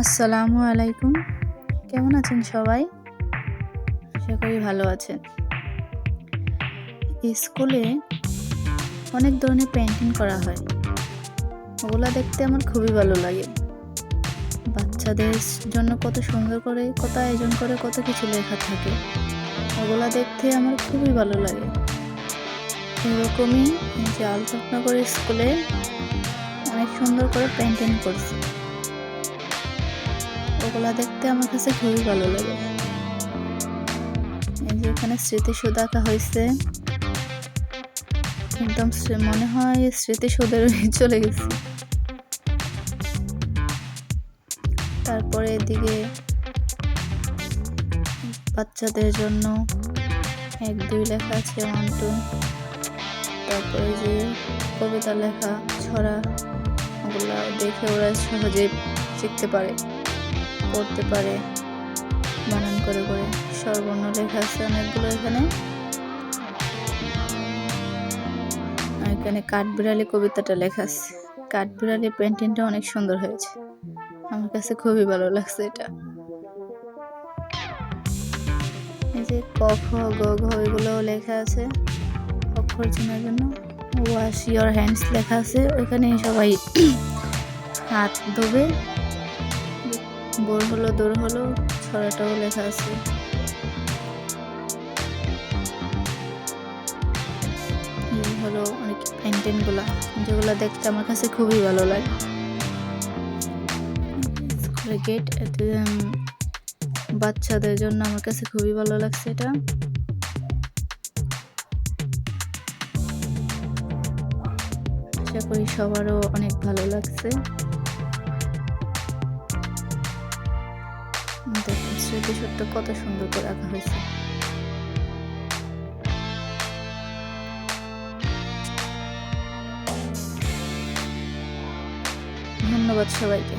আসসালামু আলাইকুম। কেমন আছেন সবাই? আশা করি ভালো আছেন। স্কুলে অনেক ধরনের পেন্টিং করা হয়। ওগুলা দেখতে আমার খুবই ভালো লাগে। বাচ্চাদের জন্য কত সুন্দর করে, কত আয়োজন করে, কত কিছু লেখা থাকে। ওগুলা দেখতে আমার খুবই ভালো লাগে। এরকমই যে আলতাফনগর স্কুলে অনেক সুন্দর করে পেন্টিং করছে। ওগুলা দেখতে আমার কাছে খুবই ভালো লাগে। এই যে এখানে স্মৃতিসৌধ আঁকা হয়েছে একদম মনে হয় স্মৃতিসৌধের চলে গেছে। তারপরে এদিকে বাচ্চাদের জন্য এক, দুই লেখা আছে ওয়ান টু তারপরে যে কবিতা লেখা, ছড়া, ওগুলা দেখে ওরা সহজে শিখতে পারে। পড়তে পারে। বানান করে করে। স্বরবর্ণ লেখা আছে অনেকগুলো এখানে। এখানে কাঠবিড়ালি কবিতাটা লেখা আছে। কাঠবিড়ালি পেন্টিংটা অনেক সুন্দর হয়েছে। আমার কাছে খুবই ভালো লাগছে এটা। এই যে ক খ গ, ঘ এগুলো লেখা আছে। অক্ষর চেনার জন্য। ওয়াশ ইয়োর হ্যান্ডস লেখা আছে। ওইখানে সবাই হাত ধোবে। বোর হলো, দূর হলো, ছড়াটাও লেখা আছে। হলো অনেক পেন্টিংগুলা, যেগুলো দেখতে আমার কাছে খুবই ভালো লাগে। স্কুলের গেট বাচ্চাদের জন্য আমার কাছে খুবই ভালো লাগছে এটা। আশা করি সবারও অনেক ভালো লাগছে। দেখুন স্মৃতিসত্য কত সুন্দর করে আঁকা হয়েছে। ধন্যবাদ সবাইকে।